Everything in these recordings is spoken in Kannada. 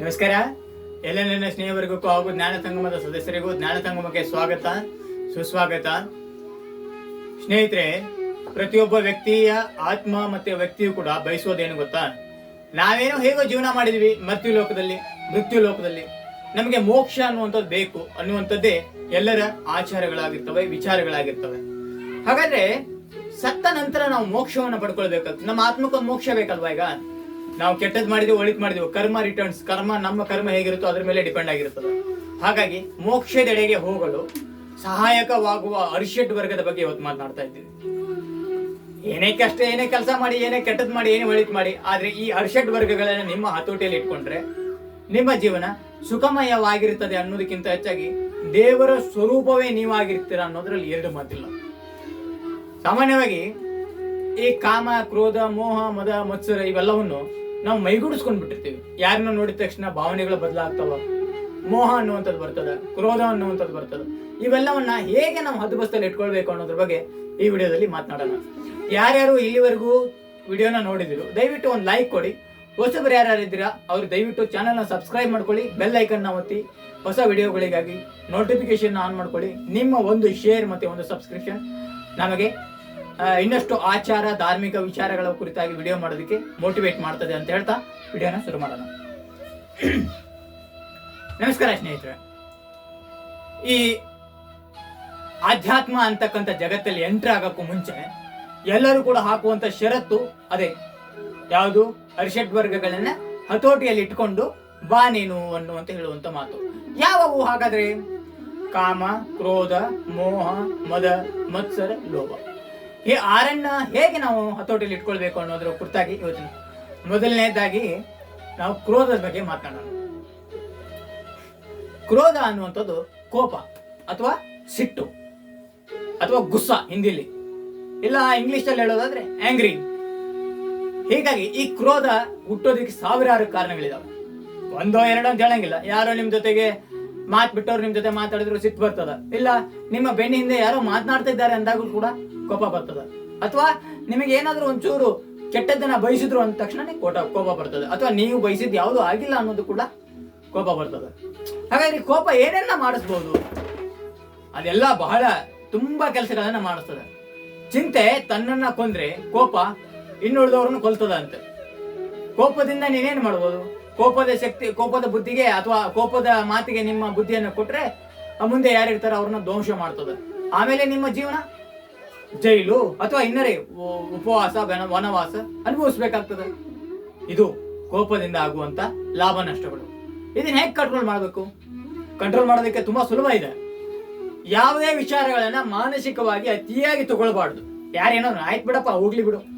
ನಮಸ್ಕಾರ. ಎಲ್ಲ ನನ್ನ ಸ್ನೇಹವರ್ಗಕ್ಕೂ ಹಾಗೂ ಜ್ಞಾನ ಸಂಗಮದ ಸದಸ್ಯರಿಗೂ ಜ್ಞಾನ ಸಂಗಮಕ್ಕೆ ಸ್ವಾಗತ, ಸುಸ್ವಾಗತ. ಸ್ನೇಹಿತರೆ, ಪ್ರತಿಯೊಬ್ಬ ವ್ಯಕ್ತಿಯ ಆತ್ಮ ಮತ್ತೆ ವ್ಯಕ್ತಿಯು ಕೂಡ ಬಯಸೋದೇನು ಗೊತ್ತಾ? ನಾವೇನೋ ಹೇಗೋ ಜೀವನ ಮಾಡಿದ್ವಿ ಮೃತ್ಯು ಲೋಕದಲ್ಲಿ ಮೃತ್ಯು ಲೋಕದಲ್ಲಿ. ನಮಗೆ ಮೋಕ್ಷ ಅನ್ನುವಂಥದ್ದು ಬೇಕು ಅನ್ನುವಂಥದ್ದೇ ಎಲ್ಲರ ಆಚಾರಗಳಾಗಿರ್ತವೆ, ವಿಚಾರಗಳಾಗಿರ್ತವೆ. ಹಾಗಾದ್ರೆ ಸತ್ತ ನಂತರ ನಾವು ಮೋಕ್ಷವನ್ನು ಪಡ್ಕೊಳ್ಬೇಕಾಗ್ತದೆ. ನಮ್ಮ ಆತ್ಮಕ್ಕೊಂದು ಮೋಕ್ಷ ಬೇಕಲ್ವಾ ಈಗ? ನಾವು ಕೆಟ್ಟದ್ ಮಾಡಿದ್ವಿ ಒಳಿತ್ ಮಾಡಿದ್ವಿ. ಕರ್ಮ ರಿಟರ್ನ್ಸ್ ಕರ್ಮ ನಮ್ಮ ಕರ್ಮ ಹೇಗಿರುತ್ತೋ ಅದ್ರ ಮೇಲೆ ಡಿಪೆಂಡ್ ಆಗಿರುತ್ತದೆ. ಹಾಗಾಗಿ ಮೋಕ್ಷದೆಡೆಗೆ ಹೋಗಲು ಸಹಾಯಕವಾಗುವ ಅರಿಷಡ್ ವರ್ಗದ ಬಗ್ಗೆ ಇವತ್ತು ಮಾತನಾಡ್ತಾ ಇದ್ದೀವಿ. ಏನೇ ಕಷ್ಟ, ಏನೇ ಕೆಲಸ ಮಾಡಿ, ಏನೇ ಕೆಟ್ಟದ್ ಮಾಡಿ, ಏನೇ ಒಳಿತ್ ಮಾಡಿ, ಆದ್ರೆ ಈ ಅರಿಷಡ್ ವರ್ಗಗಳನ್ನ ನಿಮ್ಮ ಹತೋಟಿಯಲ್ಲಿ ಇಟ್ಕೊಂಡ್ರೆ ನಿಮ್ಮ ಜೀವನ ಸುಖಮಯವಾಗಿರುತ್ತದೆ ಅನ್ನೋದಕ್ಕಿಂತ ಹೆಚ್ಚಾಗಿ ದೇವರ ಸ್ವರೂಪವೇ ನೀವಾಗಿರ್ತೀರ ಅನ್ನೋದ್ರಲ್ಲಿ ಎರಡು ಮಾತಿಲ್ಲ. ಸಾಮಾನ್ಯವಾಗಿ ಈ ಕಾಮ, ಕ್ರೋಧ, ಮೋಹ, ಮದ, ಮತ್ಸರ ಇವೆಲ್ಲವನ್ನು ನಾವು ಮೈಗೂಡಿಸ್ಕೊಂಡ್ ಬಿಟ್ಟಿರ್ತೀವಿ. ಯಾರನ್ನ ನೋಡಿದ ತಕ್ಷಣ ಭಾವನೆಗಳು ಬದಲಾಗ್ತಾವ, ಮೋಹ ಅನ್ನುವಂಥದ್ದು ಬರ್ತದ, ಕ್ರೋಧ ಅನ್ನುವಂಥದ್ದು ಬರ್ತದ. ಇವೆಲ್ಲವನ್ನ ಹೇಗೆ ನಾವು ಹದ್ದುಬಸ್ತಲ್ಲಿ ಇಟ್ಕೊಳ್ಬೇಕು ಅನ್ನೋದ್ರ ಬಗ್ಗೆ ಈ ವಿಡಿಯೋದಲ್ಲಿ ಮಾತನಾಡೋಣ. ಯಾರ್ಯಾರು ಇಲ್ಲಿವರೆಗೂ ವಿಡಿಯೋನ ನೋಡಿದಿರು, ದಯವಿಟ್ಟು ಒಂದು ಲೈಕ್ ಕೊಡಿ. ಹೊಸಬ್ರು ಯಾರ್ಯಾರು ಇದ್ದೀರಾ, ಅವ್ರು ದಯವಿಟ್ಟು ಚಾನಲ್ನ ಸಬ್ಸ್ಕ್ರೈಬ್ ಮಾಡ್ಕೊಳ್ಳಿ, ಬೆಲ್ ಐಕನ್ನ ಒತ್ತಿ. ಹೊಸ ವಿಡಿಯೋಗಳಿಗಾಗಿ ನೋಟಿಫಿಕೇಶನ್ ಆನ್ ಮಾಡ್ಕೊಳ್ಳಿ. ನಿಮ್ಮ ಒಂದು ಶೇರ್ ಮತ್ತೆ ಒಂದು ಸಬ್ಸ್ಕ್ರಿಪ್ಷನ್ ನಮಗೆ ಇನ್ನಷ್ಟು ಆಚಾರ, ಧಾರ್ಮಿಕ ವಿಚಾರಗಳ ಕುರಿತಾಗಿ ವಿಡಿಯೋ ಮಾಡೋದಕ್ಕೆ ಮೋಟಿವೇಟ್ ಮಾಡ್ತದೆ ಅಂತ ಹೇಳ್ತಾ ವಿಡಿಯೋನ ಶುರು ಮಾಡೋಣ. ನಮಸ್ಕಾರ ಸ್ನೇಹಿತರೆ. ಈ ಆಧ್ಯಾತ್ಮ ಅಂತಕ್ಕಂಥ ಜಗತ್ತಲ್ಲಿ ಎಂಟ್ರ್ ಆಗೋಕ್ಕೂ ಮುಂಚೆ ಎಲ್ಲರೂ ಕೂಡ ಹಾಕುವಂತ ಷರತ್ತು ಅದೇ, ಯಾವುದು? ಅರಿಷಡ್ ವರ್ಗಗಳನ್ನ ಹತೋಟಿಯಲ್ಲಿ ಇಟ್ಕೊಂಡು ಬಾ ನೀನು ಅನ್ನುವಂತ ಹೇಳುವಂತ ಮಾತು. ಯಾವವು ಹಾಗಾದ್ರೆ? ಕಾಮ, ಕ್ರೋಧ, ಮೋಹ, ಮದ, ಮತ್ಸರ, ಲೋಭ. ಈ ಆರನ್ನ ಹೇಗೆ ನಾವು ಹತೋಟಿಯಲ್ಲಿ ಇಟ್ಕೊಳ್ಬೇಕು ಅನ್ನೋದ್ರ ಕುರಿತಾಗಿ ಯೋಚನೆ. ಮೊದಲನೇದಾಗಿ ನಾವು ಕ್ರೋಧದ ಬಗ್ಗೆ ಮಾತನಾಡೋಣ. ಕ್ರೋಧ ಅನ್ನುವಂಥದ್ದು ಕೋಪ ಅಥವಾ ಸಿಟ್ಟು ಅಥವಾ ಗುಸ್ಸ ಹಿಂದಿಲಿ. ಇಲ್ಲ ಇಂಗ್ಲಿಷ್ ಅಲ್ಲಿ ಹೇಳೋದಾದ್ರೆ ಆಂಗ್ರಿ ಹೀಗಾಗಿ ಈ ಕ್ರೋಧ ಹುಟ್ಟೋದಕ್ಕೆ ಸಾವಿರಾರು ಕಾರಣಗಳಿದಾವೆ. ಒಂದೋ ಎರಡೋ ಅಂತ ಹೇಳಂಗಿಲ್ಲ. ಯಾರೋ ನಿಮ್ ಜೊತೆಗೆ ಮಾತ್ ಬಿಟ್ಟವ್ರು ನಿಮ್ ಜೊತೆ ಮಾತಾಡಿದ್ರು ಸಿಟ್ಟು ಬರ್ತದ. ಇಲ್ಲ, ನಿಮ್ಮ ಬೆನ್ನ ಹಿಂದೆ ಯಾರೋ ಮಾತನಾಡ್ತಾ ಇದ್ದಾರೆ ಅಂದಾಗಲೂ ಕೂಡ ಕೋಪ ಬರ್ತದ. ಅಥವಾ ನಿಮಗೆ ಏನಾದ್ರೂ ಒಂಚೂರು ಕೆಟ್ಟದ್ದನ್ನ ಬಯಸಿದ್ರು ಅಂದ ತಕ್ಷಣ ಕೋಟ ಕೋಪ ಬರ್ತದೆ. ಅಥವಾ ನೀವು ಬಯಸಿದ್ ಯಾವುದು ಆಗಿಲ್ಲ ಅನ್ನೋದು ಕೂಡ ಕೋಪ ಬರ್ತದೆ. ಈ ಕೋಪ ಏನೆಲ್ಲ ಮಾಡಿಸ್ಬೋದು? ಅದೆಲ್ಲ ಬಹಳ ತುಂಬಾ ಕೆಲಸಗಳನ್ನ ಮಾಡಿಸ್ತದೆ. ಚಿಂತೆ ತನ್ನನ್ನ ಕೊಂದ್ರೆ ಕೋಪ ಇನ್ನುಳಿದವ್ರನ್ನ ಕೊಲ್ತದ ಅಂತೆ ಕೋಪದಿಂದ ನೀನೇನ್ ಮಾಡ್ಬೋದು? ಕೋಪದ ಶಕ್ತಿ, ಕೋಪದ ಬುದ್ಧಿಗೆ ಅಥವಾ ಕೋಪದ ಮಾತಿಗೆ ನಿಮ್ಮ ಬುದ್ಧಿಯನ್ನು ಕೊಟ್ರೆ ಮುಂದೆ ಯಾರಿರ್ತಾರ ಅವ್ರನ್ನ ಧ್ವಂಸ ಮಾಡ್ತದೆ. ಆಮೇಲೆ ನಿಮ್ಮ ಜೀವನ? ಜೈಲು ಅಥವಾ ಇನ್ನರೇ ಉಪವಾಸ, ವನ- ವನವಾಸ ಅನುಭವಿಸ್ಬೇಕಾಗ್ತದೆ. ಇದು ಕೋಪದಿಂದ ಆಗುವಂತ ಲಾಭ ನಷ್ಟಗಳು. ಇದನ್ನ ಹೇಗೆ ಕಂಟ್ರೋಲ್ ಮಾಡಬೇಕು? ಕಂಟ್ರೋಲ್ ಮಾಡೋದಕ್ಕೆ ತುಂಬಾ ಸುಲಭ ಇದೆ. ಯಾವುದೇ ವಿಚಾರಗಳನ್ನ ಮಾನಸಿಕವಾಗಿ ಅತಿಯಾಗಿ ತಗೊಳ್ಬಾರ್ದು. ಯಾರೇನೋ ಆಯ್ತು ಬಿಡಪ್ಪ, ಹೋಗ್ಲಿ ಬಿಡು.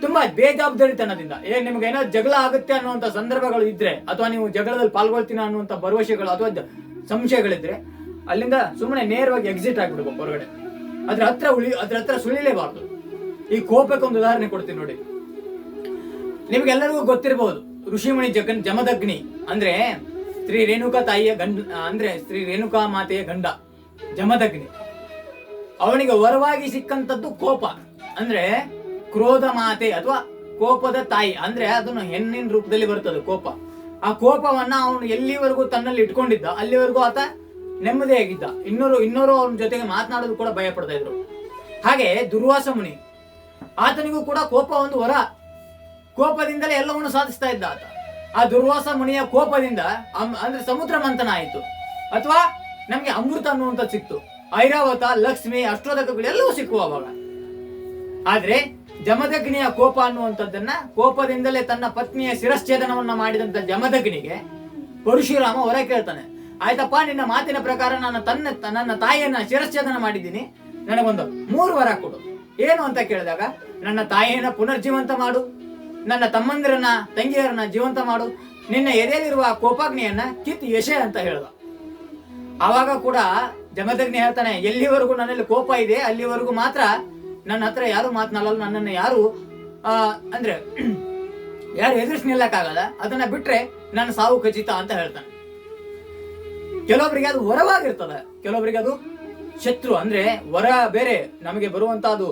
ತುಂಬಾ ಬೇಜವಾಬ್ದಾರಿತನದಿಂದ. ಏ, ನಿಮ್ಗೆ ಏನೋ ಜಗಳ ಆಗುತ್ತೆ ಅನ್ನುವಂತ ಸಂದರ್ಭಗಳು ಇದ್ರೆ, ಅಥವಾ ನೀವು ಜಗಳದಲ್ಲಿ ಪಾಲ್ಗೊಳ್ತೀನ ಅನ್ನುವಂತ ಭರವಸೆಗಳು, ಅಥವಾ ಸಂಶಯಗಳಿದ್ರೆ, ಅಲ್ಲಿಂದ ಸುಮ್ಮನೆ ನೇರವಾಗಿ ಎಕ್ಸಿಟ್ ಆಗ್ಬಿಡ್ಬೇಕು ಹೊರಗಡೆ. ಅದ್ರ ಹತ್ರ ಉಳಿ, ಅದ್ರ ಹತ್ರ ಸುಳಿಲೇಬಾರ್ದು. ಈ ಕೋಪಕ್ಕೆ ಒಂದು ಉದಾಹರಣೆ ಕೊಡ್ತೀನಿ ನೋಡಿ. ನಿಮ್ಗೆಲ್ಲರಿಗೂ ಗೊತ್ತಿರಬಹುದು ಋಷಿಮಣಿ ಜಗನ್ ಜಮದಗ್ನಿ, ಅಂದ್ರೆ ಶ್ರೀ ರೇಣುಕಾ ತಾಯಿಯ ಗಂಡ, ಅಂದ್ರೆ ಶ್ರೀ ರೇಣುಕಾ ಮಾತೆಯ ಗಂಡ, ಜಮದಗ್ನಿ. ಅವನಿಗೆ ವರವಾಗಿ ಸಿಕ್ಕಂತದ್ದು ಕೋಪ. ಅಂದ್ರೆ ಕ್ರೋಧ ಮಾತೆ ಅಥವಾ ಕೋಪದ ತಾಯಿ. ಅಂದ್ರೆ ಅದನ್ನು ಹೆಣ್ಣಿನ ರೂಪದಲ್ಲಿ ಬರ್ತದೆ ಕೋಪ. ಆ ಕೋಪವನ್ನ ಅವನು ಎಲ್ಲಿವರೆಗೂ ತನ್ನಲ್ಲಿ ಇಟ್ಕೊಂಡಿದ್ದ? ಅಲ್ಲಿವರೆಗೂ ಆತ ನೆಮ್ಮದಿಯಾಗಿದ್ದ. ಇನ್ನೂರು ಇನ್ನೂರು ಅವನ ಜೊತೆಗೆ ಮಾತನಾಡೋದು ಕೂಡ ಭಯ ಪಡ್ತಾ ಇದ್ರು. ಹಾಗೆ ದುರ್ವಾಸ ಮುನಿ. ಆತನಿಗೂ ಕೂಡ ಕೋಪ ಒಂದು ಹೊರ ಕೋಪದಿಂದಲೇ ಎಲ್ಲವನ್ನು ಸಾಧಿಸ್ತಾ ಇದ್ದ ಆತ. ಆ ದುರ್ವಾಸ ಮುನಿಯ ಕೋಪದಿಂದ ಅಂದ್ರೆ ಸಮುದ್ರ ಮಂಥನ ಆಯಿತು. ಅಥವಾ ನಮ್ಗೆ ಅಮೃತ ಅನ್ನುವಂತ ಸಿಕ್ತು. ಐರಾವತ, ಲಕ್ಷ್ಮಿ, ಅಷ್ಟೋದಕಗಳು ಎಲ್ಲವೂ ಸಿಕ್ಕುವ ಅವಾಗ. ಆದ್ರೆ ಜಮದಗ್ನಿಯ ಕೋಪ ಅನ್ನುವಂಥದ್ದನ್ನ ಕೋಪದಿಂದಲೇ ತನ್ನ ಪತ್ನಿಯ ಶಿರಶ್ಛೇದನವನ್ನ ಮಾಡಿದಂತ ಜಮದಗ್ನಿಗೆ ಪರಶುರಾಮ ಹೊರ ಕೇಳ್ತಾನೆ. ಆಯ್ತಪ್ಪ, ನಿನ್ನ ಮಾತಿನ ಪ್ರಕಾರ ನಾನು ತನ್ನ, ನನ್ನ ತಾಯಿಯನ್ನ ಶಿರಶ್ಛೇದನ ಮಾಡಿದ್ದೀನಿ. ನನಗೊಂದು ಮೂರು ವರ ಕೊಡು. ಏನು ಅಂತ ಕೇಳಿದಾಗ, ನನ್ನ ತಾಯಿಯನ್ನ ಪುನರ್ಜೀವಂತ ಮಾಡು. ನನ್ನ ತಮ್ಮಂದಿರನ್ನ, ತಂಗಿಯರನ್ನ ಜೀವಂತ ಮಾಡು. ನಿನ್ನ ಎದೆಯಲ್ಲಿರುವ ಕೋಪಾಗ್ನಿಯನ್ನ ಕಿತ್ತು ಯಶೆ ಅಂತ ಹೇಳ್ದ. ಆವಾಗ ಕೂಡ ಜಮದಗ್ನಿ ಹೇಳ್ತಾನೆ, ಎಲ್ಲಿವರೆಗೂ ನನ್ನಲ್ಲಿ ಕೋಪ ಇದೆ, ಅಲ್ಲಿವರೆಗೂ ಮಾತ್ರ ನನ್ನ ಹತ್ರ ಯಾರು ಮಾತನಾಡಲು ನನ್ನನ್ನು ಯಾರು ಅಂದ್ರೆ, ಯಾರು ಎದುರಿಸಿ ನಿಲ್ಲಕ್ಕಾಗಲ್ಲ, ಅದನ್ನ ಬಿಟ್ರೆ ನನ್ನ ಸಾವು ಖಚಿತ ಅಂತ ಹೇಳ್ತಾನೆ. ಕೆಲವೊಬ್ಬರಿಗೆ ಅದು ವರವಾಗಿರ್ತದೆ. ಕೆಲವೊಬ್ಬರಿಗೆ ಅದು ಶತ್ರು ಅಂದ್ರೆ ವರ ಬೇರೆ, ನಮಗೆ ಬರುವಂತ ಅದು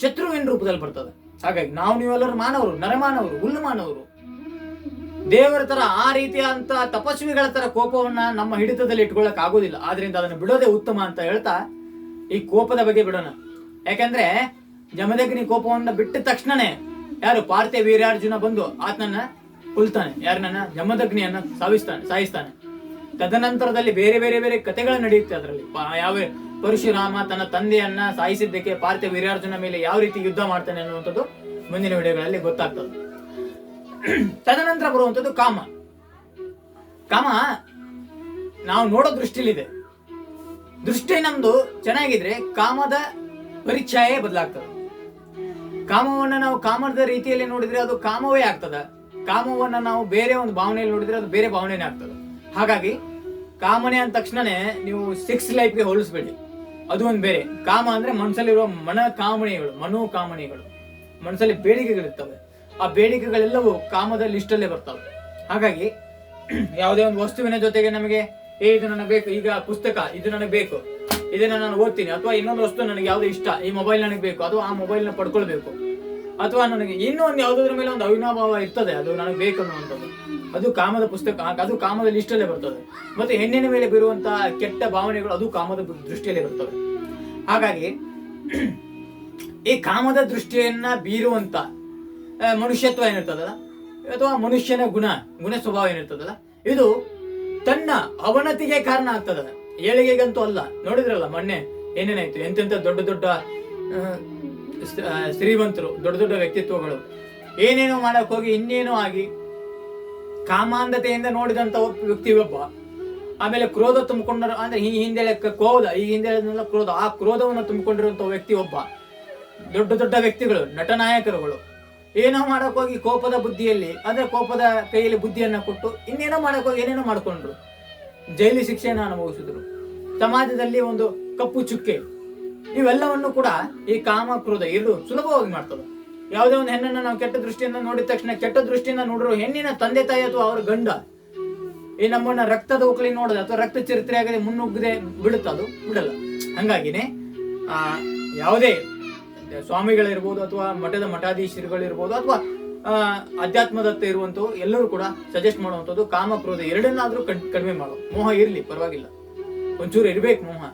ಶತ್ರುವಿನ ರೂಪದಲ್ಲಿ ಬರ್ತದೆ. ಹಾಗಾಗಿ ನಾವು ನೀವೆಲ್ಲರೂ ಮಾನವರು, ನರಮಾನವರು, ಹುಲ್ಲು ಮಾನವರು. ದೇವರ ತರ ಆ ರೀತಿಯಾದಂತ ತಪಸ್ವಿಗಳ ತರ ಕೋಪವನ್ನ ನಮ್ಮ ಹಿಡಿತದಲ್ಲಿ ಇಟ್ಕೊಳ್ಳಕ್ ಆಗೋದಿಲ್ಲ ಆದ್ರಿಂದ ಅದನ್ನು ಬಿಡೋದೇ ಉತ್ತಮ ಅಂತ ಹೇಳ್ತಾ ಈ ಕೋಪದ ಬಗ್ಗೆ ಬಿಡೋಣ. ಯಾಕಂದ್ರೆ ಜಮದಗ್ನಿ ಕೋಪವನ್ನ ಬಿಟ್ಟ ತಕ್ಷಣನೇ ಯಾರು ಪಾರ್ಥಿ ವೀರಾರ್ಜುನ ಬಂದು ಆತನನ್ನ ಕೊಲ್ತಾನೆ. ಯಾರನ್ನ ಜಮದಗ್ನಿಯನ್ನ ಸಾವಿಸ್ತಾನೆ, ಸಾಯಿಸ್ತಾನೆ. ತದನಂತರದಲ್ಲಿ ಬೇರೆ ಬೇರೆ ಬೇರೆ ಕಥೆಗಳು ನಡೆಯುತ್ತೆ ಅದರಲ್ಲಿ. ಯಾವ ಪರಶುರಾಮ ತನ್ನ ತಂದೆಯನ್ನ ಸಾಯಿಸಿದ್ದಕ್ಕೆ ಪಾರ್ಥಿ ವೀರಾರ್ಜುನ ಮೇಲೆ ಯಾವ ರೀತಿ ಯುದ್ಧ ಮಾಡ್ತಾನೆ ಅನ್ನುವಂಥದ್ದು ಮುಂದಿನ ವಿಡಿಯೋಗಳಲ್ಲಿ ಗೊತ್ತಾಗ್ತದೆ. ತದನಂತರ ಬರುವಂಥದ್ದು ಕಾಮ. ಕಾಮ ನಾವು ನೋಡೋ ದೃಷ್ಟಿಲಿದೆ. ದೃಷ್ಟಿ ನಮ್ದು ಚೆನ್ನಾಗಿದ್ರೆ ಕಾಮದ ಪರಿಚಯ ಬದಲಾಗ್ತದೆ. ಕಾಮವನ್ನ ನಾವು ಕಾಮದ ರೀತಿಯಲ್ಲಿ ನೋಡಿದ್ರೆ ಅದು ಕಾಮವೇ ಆಗ್ತದೆ. ಕಾಮವನ್ನ ನಾವು ಬೇರೆ ಒಂದು ಭಾವನೆಯಲ್ಲಿ ನೋಡಿದ್ರೆ ಅದು ಬೇರೆ ಭಾವನೆನೇ ಆಗ್ತದೆ. ಹಾಗಾಗಿ ಕಾಮನೆ ಅಂದ ತಕ್ಷಣನೇ ನೀವು ಸಿಕ್ಸ್ ಲೈಫ್ಗೆ ಹೋಲಿಸ್ಬೇಡಿ. ಅದು ಒಂದು ಬೇರೆ. ಕಾಮ ಅಂದ್ರೆ ಮನಸ್ಸಲ್ಲಿರುವ ಮನ ಕಾಮನೆಗಳು ಮನೋ ಕಾಮನೆಗಳು ಮನಸ್ಸಲ್ಲಿ ಬೇಡಿಕೆಗಳಿರ್ತವೆ. ಆ ಬೇಡಿಕೆಗಳೆಲ್ಲವೂ ಕಾಮದ ಲಿಸ್ಟಲ್ಲೇ ಬರ್ತವೆ. ಹಾಗಾಗಿ ಯಾವುದೇ ಒಂದು ವಸ್ತುವಿನ ಜೊತೆಗೆ ನಮಗೆ, ಏ, ಇದು ನನಗೆ ಬೇಕು, ಈಗ ಪುಸ್ತಕ, ಇದು ನನಗೆ ಬೇಕು. ಇದನ್ನ ನಾನು ಓದ್ತೀನಿ. ಅಥವಾ ಇನ್ನೊಂದು ವಸ್ತು ನನಗೆ ಯಾವ್ದು ಇಷ್ಟ, ಈ ಮೊಬೈಲ್ ನನಗೆ ಬೇಕು, ಅದು ಆ ಮೊಬೈಲ್ನ ಪಡ್ಕೊಳ್ಬೇಕು. ಅಥವಾ ನನಗೆ ಇನ್ನೂ ಒಂದು ಯಾವುದ್ರ ಮೇಲೆ ಒಂದು ಅವಿನಾಭಾವ ಇರ್ತದೆ, ಅದು ನನಗೆ ಬೇಕು ಅನ್ನುವಂಥದ್ದು. ಅದು ಕಾಮದ ಪುಸ್ತಕ ಅದು ಕಾಮದ ಲಿಸ್ಟಲ್ಲೇ ಬರ್ತದೆ. ಮತ್ತೆ ಹೆಣ್ಣಿನ ಮೇಲೆ ಬೀರುವಂತಹ ಕೆಟ್ಟ ಭಾವನೆಗಳು ಅದು ಕಾಮದ ದೃಷ್ಟಿಯಲ್ಲೇ ಬರ್ತವೆ. ಹಾಗಾಗಿ, ಈ ಕಾಮದ ದೃಷ್ಟಿಯನ್ನ ಬೀರುವಂತ ಮನುಷ್ಯತ್ವ ಏನಿರ್ತದಲ್ಲ, ಅಥವಾ ಮನುಷ್ಯನ ಗುಣ ಗುಣ ಸ್ವಭಾವ ಏನಿರ್ತದಲ್ಲ, ಇದು ತನ್ನ ಅವನತಿಗೆ ಕಾರಣ ಆಗ್ತದ. ಏಳಿಗೆಗಂತೂ ಅಲ್ಲ. ನೋಡಿದ್ರಲ್ಲ ಮೊನ್ನೆ? ಏನೇನಾಯ್ತು? ಎಂತೆಂತ ದೊಡ್ಡ ದೊಡ್ಡ ಶ್ರೀಮಂತರು, ದೊಡ್ಡ ದೊಡ್ಡ ವ್ಯಕ್ತಿತ್ವಗಳು. ಏನೇನೋ ಮಾಡಕ್ ಹೋಗಿ ಇನ್ನೇನೋ ಆಗಿ ಕಾಮಾಂಧತೆಯಿಂದ ನೋಡಿದಂತ ವ್ಯಕ್ತಿ ಒಬ್ಬ. ಆಮೇಲೆ ಕ್ರೋಧ ತುಂಬಿಕೊಂಡ, ಅಂದ್ರೆ ಈ ಹಿಂದೆ ಕ್ರೋಧ, ಈ ಹಿಂದೆ ಕ್ರೋಧ. ಆ ಕ್ರೋಧವನ್ನು ತುಂಬಿಕೊಂಡಿರುವಂತ ವ್ಯಕ್ತಿ ಒಬ್ಬ. ದೊಡ್ಡ ದೊಡ್ಡ ವ್ಯಕ್ತಿಗಳು, ನಟನಾಯಕರುಗಳು. ಏನೋ ಮಾಡಕ್ ಹೋಗಿ ಕೋಪದ ಬುದ್ಧಿಯಲ್ಲಿ, ಅಂದ್ರೆ ಕೋಪದ ಕೈಯಲ್ಲಿ ಬುದ್ಧಿಯನ್ನ ಕೊಟ್ಟು ಇನ್ನೇನೋ ಮಾಡಕ್ ಹೋಗಿ, ಏನೇನೋ ಮಾಡ್ಕೊಂಡ್ರು. ಜೈಲಿ ಶಿಕ್ಷೆಯನ್ನು ಅನುಭವಿಸಿದ್ರು. ಸಮಾಜದಲ್ಲಿ ಒಂದು ಕಪ್ಪು ಚುಕ್ಕೆ. ಇವೆಲ್ಲವನ್ನು ಕೂಡ ಈ ಕಾಮ ಕ್ರೋಧ ಎರಡು ಸುಲಭವಾಗಿ ಮಾಡ್ತದೆ. ಯಾವುದೇ ಒಂದು ಹೆಣ್ಣನ್ನು ನಾವು ಕೆಟ್ಟ ದೃಷ್ಟಿಯಿಂದ ನೋಡಿದ ತಕ್ಷಣ ಕೆಟ್ಟ ದೃಷ್ಟಿಯಿಂದ ನೋಡಿರೋ ಹೆಣ್ಣಿನ ತಂದೆ ತಾಯಿ ಅಥವಾ ಅವರ ಗಂಡ, ಈ ನಮ್ಮನ್ನ ರಕ್ತದ ಉಕಳಿ ನೋಡದೆ ಅಥವಾ ರಕ್ತ ಚರಿತ್ರೆ ಆಗದೆ ಮುನ್ನುಗ್ಗದೆ ಬಿಡುತ್ತ ಅದು, ಬಿಡಲ್ಲ. ಹಂಗಾಗಿನೇ, ಆ, ಯಾವುದೇ ಸ್ವಾಮಿಗಳಿರ್ಬೋದು ಅಥವಾ ಮಠದ ಮಠಾಧೀಶರುಗಳಿರ್ಬೋದು ಅಥವಾ ಅಧ್ಯಾತ್ಮದತ್ತ ಇರುವಂತವ್ರು ಎಲ್ಲರೂ ಕೂಡ ಸಜೆಸ್ಟ್ ಮಾಡುವಂಥದ್ದು ಕಾಮ ಕ್ರೋಧ ಎರಡನ್ನಾದ್ರೂ ಕಡ್- ಕಡಿಮೆ ಮಾಡೋ. ಮೋಹ ಇರ್ಲಿ, ಪರವಾಗಿಲ್ಲ. ಒಂಚೂರು ಇರಬೇಕು ಮೋಹ.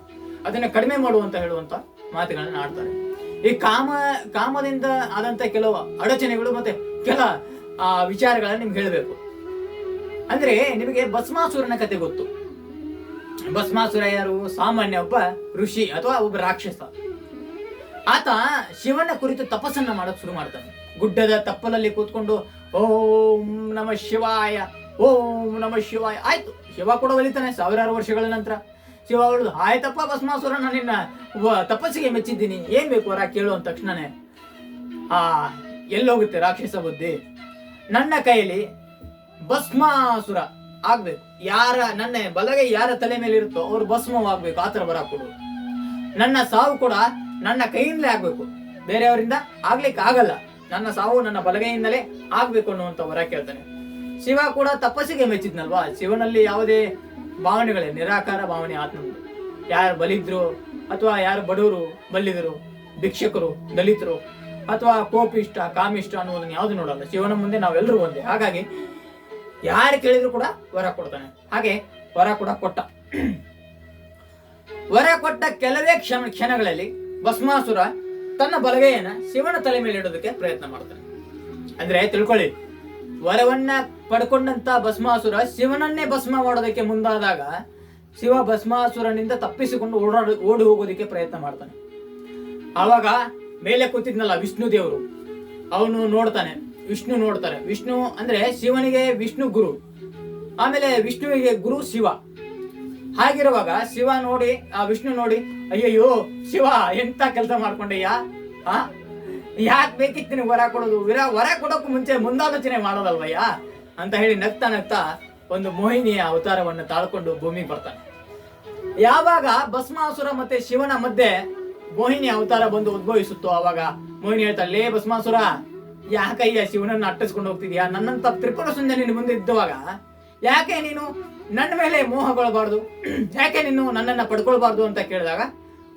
ಅದನ್ನ ಕಡಿಮೆ ಮಾಡುವಂತ ಹೇಳುವಂತ ಮಾತುಗಳನ್ನ ಆಡ್ತಾರೆ. ಈ ಕಾಮ, ಕಾಮದಿಂದ ಆದಂತ ಕೆಲವು ಅಡಚಣೆಗಳು ಮತ್ತೆ ಕೆಲ, ಆ, ವಿಚಾರಗಳನ್ನ ನಿಮ್ಗೆ ಹೇಳಬೇಕು. ಅಂದ್ರೆ ನಿಮಗೆ ಭಸ್ಮಾಸುರನ ಕತೆ ಗೊತ್ತು. ಭಸ್ಮಾಸುರ ಯಾರು? ಸಾಮಾನ್ಯ ಒಬ್ಬ ಋಷಿ ಅಥವಾ ಒಬ್ಬ ರಾಕ್ಷಸ. ಆತ ಶಿವನ ಕುರಿತು ತಪಸ್ಸನ್ನ ಮಾಡಕ್ ಶುರು ಮಾಡ್ತಾನೆ. ಗುಡ್ಡದ ತಪ್ಪಲಲ್ಲಿ ಕೂತ್ಕೊಂಡು, ಓಂ ನಮ ಶಿವಾಯ, ಓಂ ನಮ ಶಿವಾಯ. ಆಯ್ತು. ಶಿವ ಕೂಡ ಒಲಿತಾನೆ ಸಾವಿರಾರು ವರ್ಷಗಳ ನಂತರ. ಶಿವ ಅವಳು ಆಯ್ತಪ್ಪ ಭಸ್ಮಾಸುರ ನಾನು ನಿನ್ನ ತಪಸ್ಸಿಗೆ ಮೆಚ್ಚಿದ್ದೀನಿ. ಏನ್ ಬೇಕು ವರ ಕೇಳು ಅಂದ ತಕ್ಷಣನೇ ಆ ಎಲ್ಲೋಗುತ್ತೆ ರಾಕ್ಷಸ ಬುದ್ಧಿ. ನನ್ನ ಕೈಯಲ್ಲಿ ಭಸ್ಮಾಸುರ ಆಗ್ಬೇಕು. ಯಾರ ನನ್ನ ಬಲಗೈ ಯಾರ ತಲೆ ಮೇಲೆ ಇರುತ್ತೋ ಅವ್ರು ಭಸ್ಮವಾಗ್ಬೇಕು. ಆತರ ಬರ ಕೊಡು. ನನ್ನ ಸಾವು ಕೂಡ ನನ್ನ ಕೈಯಿಂದಲೇ ಆಗ್ಬೇಕು. ಬೇರೆಯವರಿಂದ ಆಗ್ಲಿಕ್ಕೆ ಆಗಲ್ಲ. ನನ್ನ ಸಾವು ನನ್ನ ಬಲಗೈಯಿಂದಲೇ ಆಗ್ಬೇಕು ಅನ್ನುವಂತ ವರ ಕೇಳ್ತಾನೆ. ಶಿವ ಕೂಡ ತಪಸ್ಸಿಗೆ ಮೆಚ್ಚಿದ್ನಲ್ವಾ? ಶಿವನಲ್ಲಿ ಯಾವುದೇ ಭಾವನೆಗಳೇ, ನಿರಾಕಾರ ಭಾವನೆ ಆತ್ಮ. ಯಾರು ಬಲಿದ್ರು ಅಥವಾ ಯಾರು ಬಡವರು ಬಲ್ಲಿದರು, ಭಿಕ್ಷಕರು, ದಲಿತರು ಅಥವಾ ಕೋಪಿಷ್ಟ, ಕಾಮಿಷ್ಟ ಅನ್ನೋದನ್ನ ಯಾವ್ದು ನೋಡಲ್ಲ. ಶಿವನ ಮುಂದೆ ನಾವೆಲ್ಲರೂ ಒಂದೇ. ಹಾಗಾಗಿ ಯಾರು ಕೇಳಿದ್ರು ಕೂಡ ವರ ಕೊಡ್ತಾನೆ. ಹಾಗೆ ವರ ಕೂಡ ಕೊಟ್ಟ. ವರ ಕೊಟ್ಟ ಕೆಲವೇ ಕ್ಷಣ, ಕ್ಷಣಗಳಲ್ಲಿ ಭಸ್ಮಾಸುರ ತನ್ನ ಬಲಗೈಯನ್ನ ಶಿವನ ತಲೆ ಮೇಲೆ ಇಡೋದಕ್ಕೆ ಪ್ರಯತ್ನ ಮಾಡ್ತಾನೆ. ಅಂದ್ರೆ ತಿಳ್ಕೊಳ್ಳಿ, ವರವನ್ನ ಪಡ್ಕೊಂಡಂತ ಭಸ್ಮಾಸುರ ಶಿವನನ್ನೇ ಭಸ್ಮ ಮಾಡೋದಕ್ಕೆ ಮುಂದಾದಾಗ ಶಿವ ಭಸ್ಮಾಸುರನಿಂದ ತಪ್ಪಿಸಿಕೊಂಡು ಓಡಾಡ, ಓಡಿ ಹೋಗೋದಕ್ಕೆ ಪ್ರಯತ್ನ ಮಾಡ್ತಾನೆ. ಆವಾಗ ಮೇಲೆ ಕೂತಿದ್ನಲ್ಲ ವಿಷ್ಣು ದೇವರು. ಅವನು ನೋಡ್ತಾನೆ, ವಿಷ್ಣು ನೋಡ್ತಾರೆ. ವಿಷ್ಣು ಅಂದ್ರೆ ಶಿವನಿಗೆ ವಿಷ್ಣು ಗುರು. ಆಮೇಲೆ ವಿಷ್ಣುವಿಗೆ ಗುರು ಶಿವ. ಹಾಗಿರುವಾಗ ಶಿವ ನೋಡಿ, ಆ ವಿಷ್ಣು ನೋಡಿ, ಅಯ್ಯಯ್ಯೋ, ಶಿವ, ಎಂತ ಕೆಲಸ ಮಾಡ್ಕೊಂಡಯ್ಯ? ಯಾಕೆ ಬೇಕಿತ್ತು ನಿನಗೆ ವರ ಕೊಡೋದು? ವಿರ, ವರ ಕೊಡೋಕ್ಕೂ ಮುಂಚೆ ಮುಂದಾಲೋಚನೆ ಮಾಡೋದಲ್ವಯ್ಯ? ಅಂತ ಹೇಳಿ ನಗ್ತಾ ನಗ್ತಾ ಒಂದು ಮೋಹಿನಿಯ ಅವತಾರವನ್ನು ತಾಳ್ಕೊಂಡು ಭೂಮಿಗೆ ಬರ್ತಾನೆ. ಯಾವಾಗ ಭಸ್ಮಾಸುರ ಮತ್ತೆ ಶಿವನ ಮಧ್ಯೆ ಮೋಹಿನಿ ಅವತಾರ ಬಂದು ಉದ್ಭವಿಸುತ್ತೋ ಅವಾಗ ಮೋಹಿನಿ ಹೇಳ್ತಾ ಲೇ ಭಸ್ಮಾಸುರ, ಯಾಕಯ್ಯ ಶಿವನನ್ನ ಅಟ್ಟಿಸ್ಕೊಂಡು ಹೋಗ್ತಿದ್ಯಾ? ನನ್ನಂತ ತ್ರಿಪುರ ಸುಂದರಿ ನಿನ್ನ ಮುಂದೆ ಇದ್ದವಾಗ ಯಾಕೆ ನೀನು ನನ್ನ ಮೇಲೆ ಮೋಹಗೊಳ್ಬಾರ್ದು ಯಾಕೆ ನೀನು ನನ್ನನ್ನ ಪಡ್ಕೊಳ್ಬಾರ್ದು? ಅಂತ ಕೇಳಿದಾಗ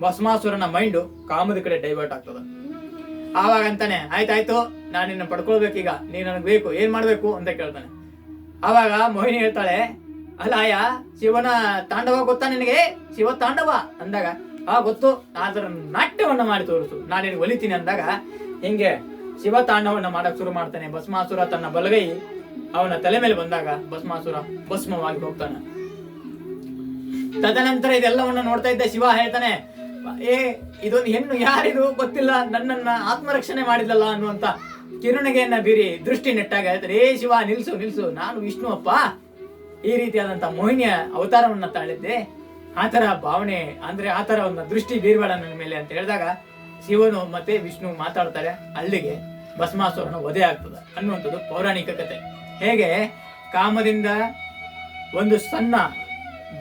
ಭಸ್ಮಾಸುರನ ಮೈಂಡು ಕಾಮದ ಕಡೆ ಡೈವರ್ಟ್ ಆಗ್ತದ. ಆವಾಗ ಅಂತಾನೆ ಆಯ್ತಾಯ್ತು ನಾನು ನಿನ್ನ ಪಡ್ಕೊಳ್ಬೇಕೀಗ, ನೀನು ನನಗೆ ಬೇಕು, ಏನು ಮಾಡಬೇಕು ಅಂತ ಕೇಳ್ತಾನೆ. ಅವಾಗ ಮೋಹಿನಿ ಹೇಳ್ತಾಳೆ ಅಲ್ಲ ಆಯ ಶಿವನ ತಾಂಡವ ಗೊತ್ತಾ ನಿನಗೆ? ಶಿವ ತಾಂಡವ? ಅಂದಾಗ, ಆ, ಗೊತ್ತು. ಅದರ ನಾಟ್ಯವನ್ನು ಮಾಡಿ ತೋರಿಸು. ನಾನು ನಿನಗೆ ಒಲಿತೀನಿ. ಅಂದಾಗ, ಹಿಂಗೆ ಶಿವ ತಾಂಡವನ್ನ ಮಾಡಕ್ ಶುರು ಮಾಡ್ತಾನೆ. ಭಸ್ಮಾಸುರ ತನ್ನ ಬಲಗೈ ಅವನ ತಲೆ ಮೇಲೆ ಬಂದಾಗ ಭಸ್ಮಾಸುರ ಭಸ್ಮವಾಗಿ ಹೋಗ್ತಾನೆ. ತದನಂತರ ಇದೆಲ್ಲವನ್ನ ನೋಡ್ತಾ ಇದ್ದ ಶಿವ ಹೇಳ್ತಾನೆ, ಏ, ಇದೊಂದು ಹೆಣ್ಣು ಯಾರಿದು ಗೊತ್ತಿಲ್ಲ. ನನ್ನನ್ನ ಆತ್ಮರಕ್ಷಣೆ ಮಾಡಿದಲ್ಲ ಅನ್ನುವಂತ ಕಿರುಣಿಗೆಯನ್ನ ಬೀರಿ ದೃಷ್ಟಿ ನೆಟ್ಟಾಗ ಏ ಶಿವ, ನಿಲ್ಸು ನಿಲ್ಸು, ನಾನು ವಿಷ್ಣುವಪ್ಪ. ಈ ರೀತಿಯಾದಂತ ಮೋಹಿನಿಯ ಅವತಾರವನ್ನ ತಾಳಿದ್ದೆ. ಆತರ ಭಾವನೆ, ಅಂದ್ರೆ ಆತರ ಒಂದು ದೃಷ್ಟಿ ಬೀರ್ಬೇಡ ನನ್ನ ಮೇಲೆ ಅಂತ ಹೇಳಿದಾಗ ಶಿವನು ಮತ್ತೆ ವಿಷ್ಣು ಮಾತಾಡ್ತಾರೆ, ಅಲ್ಲಿಗೆ ಭಸ್ಮಾಸುರನ ವಧೆ ಆಗ್ತದೆ ಅನ್ನುವಂಥದ್ದು ಪೌರಾಣಿಕ ಕತೆ. ಹೇಗೆ? ಕಾಮದಿಂದ ಒಂದು ಸಣ್ಣ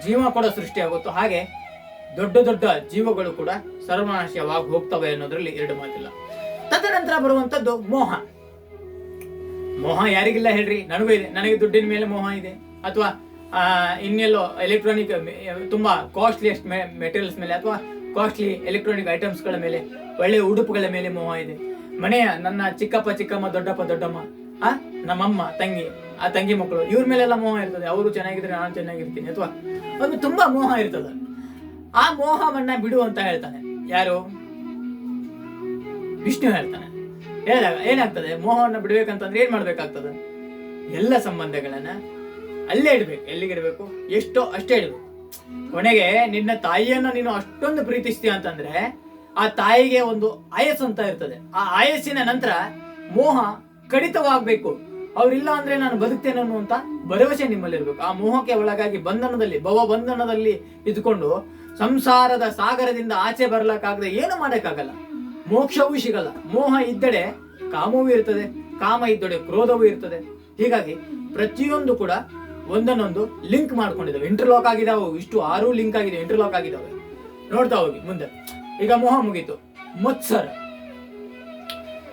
ಜೀವ ಕೂಡ ಸೃಷ್ಟಿಯಾಗುತ್ತೋ ಹಾಗೆ ದೊಡ್ಡ ದೊಡ್ಡ ಜೀವಗಳು ಕೂಡ ಸರ್ವನಾಶವಾಗಿ ಹೋಗ್ತವೆ ಅನ್ನೋದ್ರಲ್ಲಿ ಎರಡು ಮಾತಿಲ್ಲ. ತದನಂತರ ಬರುವಂತದ್ದು ಮೋಹ. ಮೋಹ ಯಾರಿಗಿಲ್ಲ ಹೇಳ್ರಿ? ನನಗೂ ಇದೆ. ನನಗೆ ದುಡ್ಡಿನ ಮೇಲೆ ಮೋಹ ಇದೆ. ಅಥವಾ ಇನ್ನೆಲ್ಲೋ ಎಲೆಕ್ಟ್ರಾನಿಕ್ ತುಂಬಾ ಕಾಸ್ಟ್ಲಿಯಸ್ಟ್ ಮೆಟೀರಿಯಲ್ಸ್ ಮೇಲೆ ಅಥವಾ ಕಾಸ್ಟ್ಲಿ ಎಲೆಕ್ಟ್ರಾನಿಕ್ ಐಟಮ್ಸ್ಗಳ ಮೇಲೆ, ಒಳ್ಳೆ ಉಡುಪುಗಳ ಮೇಲೆ ಮೋಹ ಇದೆ. ಮನೆಯ ನನ್ನ ಚಿಕ್ಕಪ್ಪ, ಚಿಕ್ಕಮ್ಮ, ದೊಡ್ಡಪ್ಪ, ದೊಡ್ಡಮ್ಮ, ಆ, ನಮ್ಮಮ್ಮ, ತಂಗಿ, ಆ ತಂಗಿ ಮಕ್ಕಳು, ಇವ್ರ ಮೇಲೆಲ್ಲ ಮೋಹ ಇರ್ತದೆ. ಅವರು ಚೆನ್ನಾಗಿದ್ರೆ ನಾನು ಚೆನ್ನಾಗಿರ್ತೀನಿ. ಅಥವಾ, ಒಂದು ತುಂಬಾ ಮೋಹ ಇರ್ತದೆ. ಆ ಮೋಹವನ್ನ ಬಿಡು ಅಂತ ಹೇಳ್ತಾನೆ. ಯಾರು? ವಿಷ್ಣು ಹೇಳ್ತಾನೆ ಹೇಳಿದಾಗ ಏನಾಗ್ತದೆ? ಮೋಹವನ್ನು ಬಿಡ್ಬೇಕಂತಂದ್ರೆ ಏನ್ ಮಾಡ್ಬೇಕಾಗ್ತದೆ? ಎಲ್ಲ ಸಂಬಂಧಗಳನ್ನ ಅಲ್ಲೇ ಇಡ್ಬೇಕು. ಎಲ್ಲಿಗೆ ಇಡ್ಬೇಕು? ಎಷ್ಟೋ ಅಷ್ಟೇ ಇಡ್ಬೇಕು. ಕೊನೆಗೆ ನಿನ್ನ ತಾಯಿಯನ್ನ ನೀನು ಅಷ್ಟೊಂದು ಪ್ರೀತಿಸ್ತೀಯ ಅಂತಂದ್ರೆ ಆ ತಾಯಿಗೆ ಒಂದು ಆಯಸ್ಸು ಅಂತ ಇರ್ತದೆ. ಆ ಆಯಸ್ಸಿನ ನಂತರ ಮೋಹ ಕಡಿತವಾಗಬೇಕು. ಅವ್ರಿಲ್ಲ ಅಂದ್ರೆ ನಾನು ಬದುಕ್ತೇನೆ ಅನ್ನುವಂತ ಭರವಸೆ ನಿಮ್ಮಲ್ಲಿರ್ಬೇಕು ಆ ಮೋಹಕ್ಕೆ ಒಳಗಾಗಿ ಬಂಧನದಲ್ಲಿ, ಭವ ಬಂಧನದಲ್ಲಿ ಇದ್ಕೊಂಡು ಸಂಸಾರದ ಸಾಗರದಿಂದ ಆಚೆ ಬರ್ಲಕ್ಕಾಗದೆ ಏನು ಮಾಡಕ್ಕಾಗಲ್ಲ. ಮೋಕ್ಷವೂ ಸಿಗಲ್ಲ. ಮೋಹ ಇದ್ದಡೆ ಕಾಮವೂ ಇರ್ತದೆ, ಕಾಮ ಇದ್ದಡೆ ಕ್ರೋಧವೂ ಇರ್ತದೆ. ಹೀಗಾಗಿ ಪ್ರತಿಯೊಂದು ಕೂಡ ಒಂದನ್ನೊಂದು ಲಿಂಕ್ ಮಾಡ್ಕೊಂಡಿದ್ದಾವೆ. ಇಂಟರ್ಲಾಕ್ ಆಗಿದಾವೆ ಇಷ್ಟು ಆರು ಲಿಂಕ್ ಆಗಿದೆ ಇಂಟರ್ಲಾಕ್ ಆಗಿದಾವೆ ನೋಡ್ತಾ ಹೋಗಿ ಮುಂದೆ. ಈಗ ಮೋಹ ಮುಗೀತು. ಮತ್ಸರ.